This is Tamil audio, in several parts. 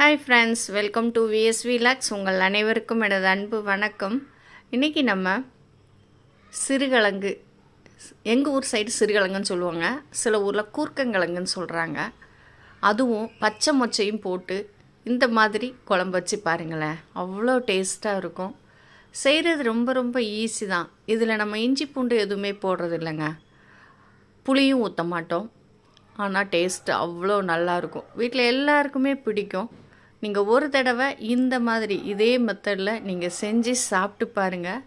Hi friends welcome to VSV vlogs உங்கள் அனைவருக்கும் எனது அன்பு வணக்கம். இன்றைக்கி நம்ம சிறுகிழங்கு எங்கள் ஊர் சைடு சிறுகிழங்குன்னு சொல்லுவாங்க. சில ஊரில் கூர்க்கங்கிழங்குன்னு சொல்கிறாங்க அதுவும் பச்சை மொச்சையும் போட்டு இந்த மாதிரி குழம்பு வச்சு பாருங்களேன். அவ்வளோ டேஸ்ட்டாக இருக்கும். செய்கிறது ரொம்ப ரொம்ப ஈஸி தான். இதில் நம்ம இஞ்சி பூண்டு எதுவுமே போடுறது இல்லைங்க. புளியும் ஊற்ற மாட்டோம். ஆனால் டேஸ்ட்டு அவ்வளோ நல்லாயிருக்கும் வீட்டில் எல்லாருக்குமே பிடிக்கும். நீங்கள் ஒரு தடவை இந்த மாதிரி இதே மெத்தடில் நீங்கள் செஞ்சு சாப்பிட்டு பாருங்கள்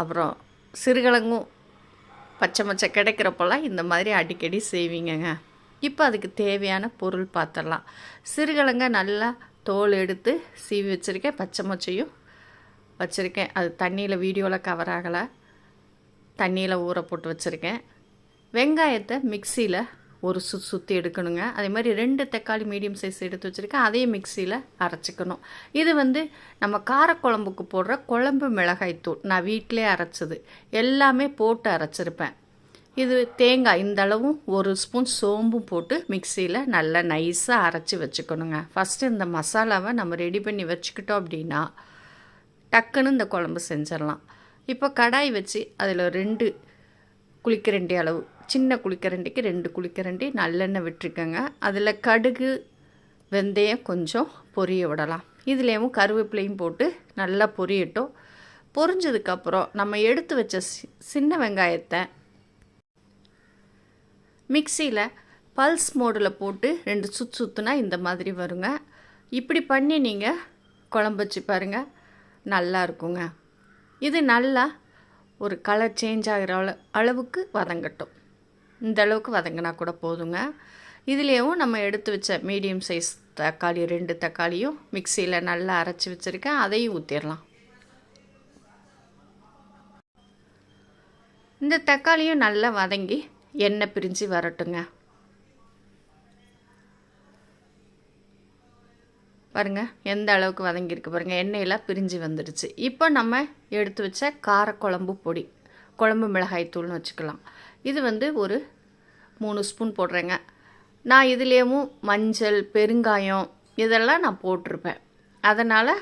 அப்புறம் சிறுகிழங்கும் பச்சை மச்சை கிடைக்கிறப்பெல்லாம் இந்த மாதிரி அடிக்கடி செய்வீங்கங்க. இப்போ அதுக்கு தேவையான பொருள் பார்த்துடலாம் சிறுகிழங்க நல்லா தோல் எடுத்து சீவி வச்சுருக்கேன். பச்சை மொச்சையும் வச்சுருக்கேன். அது தண்ணியில் வீடியோவில் கவர் ஆகலை. தண்ணியில் ஊற போட்டு வச்சுருக்கேன். வெங்காயத்தை மிக்சியில் ஒரு சு சுற்றி எடுக்கணுங்க. அதே மாதிரி ரெண்டு தக்காளி மீடியம் சைஸ் எடுத்து வச்சுருக்கேன். அதையும் மிக்சியில் அரைச்சிக்கணும். இது வந்து நம்ம காரக்குழம்புக்கு போடுற குழம்பு மிளகாய்த்தூள். நான் வீட்டிலே அரைச்சது. எல்லாமே போட்டு அரைச்சிருப்பேன். இது தேங்காய் இந்த அளவும் ஒரு ஸ்பூன் சோம்பும் போட்டு மிக்சியில் நல்லா நைஸாக அரைச்சி வச்சுக்கணுங்க. ஃபஸ்ட்டு இந்த மசாலாவை நம்ம ரெடி பண்ணி வச்சுக்கிட்டோம் அப்படின்னா டக்குன்னு இந்த குழம்பு செஞ்சிடலாம். இப்போ கடாய் வச்சு அதில் ரெண்டு குளிக்கரண்டி அளவு சின்ன குளிக்கரண்டிக்கு ரெண்டு குளிக்கரண்டி நல்லெண்ணெய் விட்டுருக்கேங்க. அதில் கடுகு வெந்தயம் கொஞ்சம் பொரிய விடலாம். இதுலேயும் கருவேப்பிலையும் போட்டு நல்லா பொரியட்டும். பொரிஞ்சதுக்கப்புறம் நம்ம எடுத்து வச்ச சின்ன வெங்காயத்தை மிக்சியில் பல்ஸ் மோடில் போட்டு ரெண்டு சுத்து சுற்றுனா இந்த மாதிரி வருங்க. இப்படி பண்ணி நீங்கள் குழம்பு வச்சு பாருங்கள் நல்லா இருக்குங்க. இது நல்லா ஒரு கலர் சேஞ்ச் ஆகிற அளவுக்கு வதங்கட்டும். இந்த அளவுக்கு வதங்கினா கூட போதுங்க. இதுலேயும் நம்ம எடுத்து வச்ச மீடியம் சைஸ் தக்காளி ரெண்டு தக்காளியும் மிக்சியில் நல்லா அரைச்சி வச்சுருக்கேன். அதையும் ஊற்றிடலாம் இந்த தக்காளியும் நல்லா வதங்கி எண்ணெய் பிரிஞ்சு வரட்டுங்க. பாருங்கள் எந்த அளவுக்கு வதங்கியிருக்கு பாருங்கள் எண்ணெயெல்லாம் பிரிஞ்சு வந்துடுச்சு. இப்போ நம்ம எடுத்து வச்ச காரக்குழம்பு பொடி குழம்பு மிளகாய் தூள்னு வச்சுக்கலாம். இது வந்து ஒரு மூணு ஸ்பூன் போடுறேங்க. நான் இதுலேயும் மஞ்சள் பெருங்காயம் இதெல்லாம் நான் போட்டிருப்பேன். அதனால்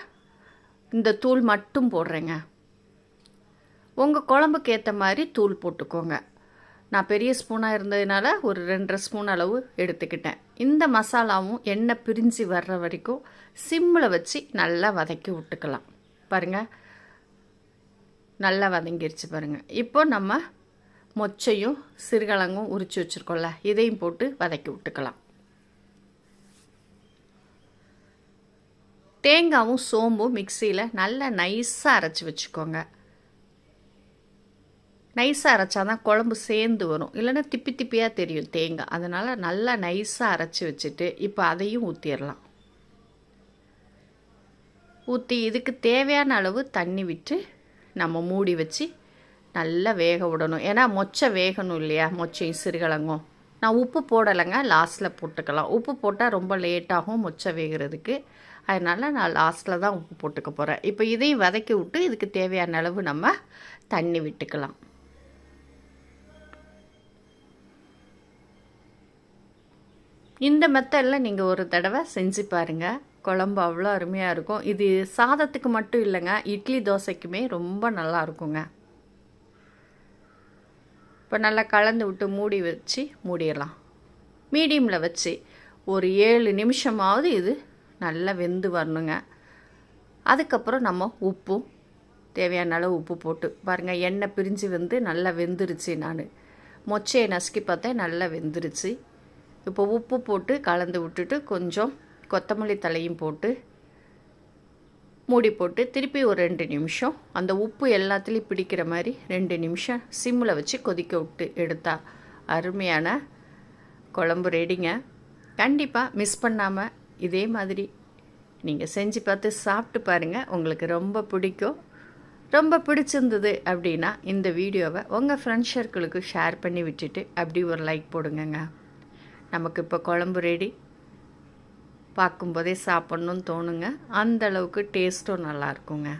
இந்த தூள் மட்டும் போடுறேங்க. உங்கள் குழம்புக்கு ஏற்ற மாதிரி தூள் போட்டுக்கோங்க. நான் பெரிய ஸ்பூனாக இருந்ததுனால ஒரு ரெண்டரை ஸ்பூன் அளவு எடுத்துக்கிட்டேன். இந்த மசாலாவும் எண்ணெய் பிரிஞ்சு வர்ற வரைக்கும் சிம்மில் வச்சு நல்லா வதக்கி விட்டுக்கலாம். பாருங்கள் நல்லா வதங்கிருச்சு பாருங்கள் இப்போ நம்ம மொச்சையும் சிறுகிழங்கும் உரித்து வச்சுருக்கோம்ல இதையும் போட்டு வதக்கி விட்டுக்கலாம். தேங்காவும் சோம்பும் மிக்சியில் நல்லா நைஸாக அரைச்சி வச்சுக்கோங்க. நைஸாக அரைச்சா தான் குழம்பு சேர்ந்து வரும். இல்லைன்னா திப்பி திப்பியாக தெரியும் தேங்காய் அதனால் நல்லா நைஸாக அரைச்சி வச்சுட்டு இப்போ அதையும் ஊற்றிடலாம் ஊற்றி இதுக்கு தேவையான அளவு தண்ணி விட்டு நம்ம மூடி வச்சு நல்லா வேக விடணும். ஏன்னா மொச்சை வேகணும் இல்லையா? மொச்சையும் சிறுகிழங்கும் நான் உப்பு போடலைங்க. லாஸ்ட்டில் போட்டுக்கலாம். உப்பு போட்டால் ரொம்ப லேட்டாகும் மொச்சை வேகிறதுக்கு. அதனால் நான் லாஸ்ட்டில் தான் உப்பு போட்டுக்க போகிறேன் இப்போ இதையும் வதக்கி விட்டு இதுக்கு தேவையான அளவு நம்ம தண்ணி விட்டுக்கலாம். இந்த மெத்தடில் நீங்கள் ஒரு தடவை செஞ்சு பாருங்கள் குழம்பு அவ்வளோ அருமையாக இருக்கும். இது சாதத்துக்கு மட்டும் இல்லைங்க. இட்லி தோசைக்குமே ரொம்ப நல்லா இருக்குங்க. இப்போ நல்லா கலந்து விட்டு மூடி வச்சு மூடிடலாம். மீடியமில் வச்சு ஒரு ஏழு நிமிஷமாவது இது நல்லா வெந்து வரணுங்க. அதுக்கப்புறம் நம்ம உப்பும் தேவையான அளவு உப்பு போட்டு பாருங்கள் எண்ணெய் பிரிஞ்சு வந்து நல்லா வெந்துருச்சு நான். மொச்சையை நசுக்கி பார்த்தேன் நல்லா வெந்துருச்சு. இப்போ உப்பு போட்டு கலந்து விட்டுட்டு கொஞ்சம் கொத்தமல்லி தலையும் போட்டு மூடி போட்டு திருப்பி ஒரு ரெண்டு நிமிஷம். அந்த உப்பு எல்லாத்துலேயும் பிடிக்கிற மாதிரி ரெண்டு நிமிஷம் சிம்மில் வச்சு கொதிக்க விட்டு எடுத்தால் அருமையான குழம்பு ரெடிங்க கண்டிப்பாக மிஸ் பண்ணாமல் இதே மாதிரி நீங்கள் செஞ்சு பார்த்து சாப்பிட்டு பாருங்கள் உங்களுக்கு ரொம்ப பிடிக்கும். ரொம்ப பிடிச்சிருந்தது அப்படின்னா இந்த வீடியோவை உங்கள் ஃப்ரெண்ட்ஸ் சர்க்கிளுக்கு ஷேர் பண்ணி விட்டுட்டு அப்படி ஒரு லைக் போடுங்கங்க. நமக்கு இப்போ குழம்பு ரெடி பார்க்கும்போதே சாப்பிட்ணுன்னு தோணுங்க. அந்தளவுக்கு டேஸ்ட்டும் நல்லாயிருக்குங்க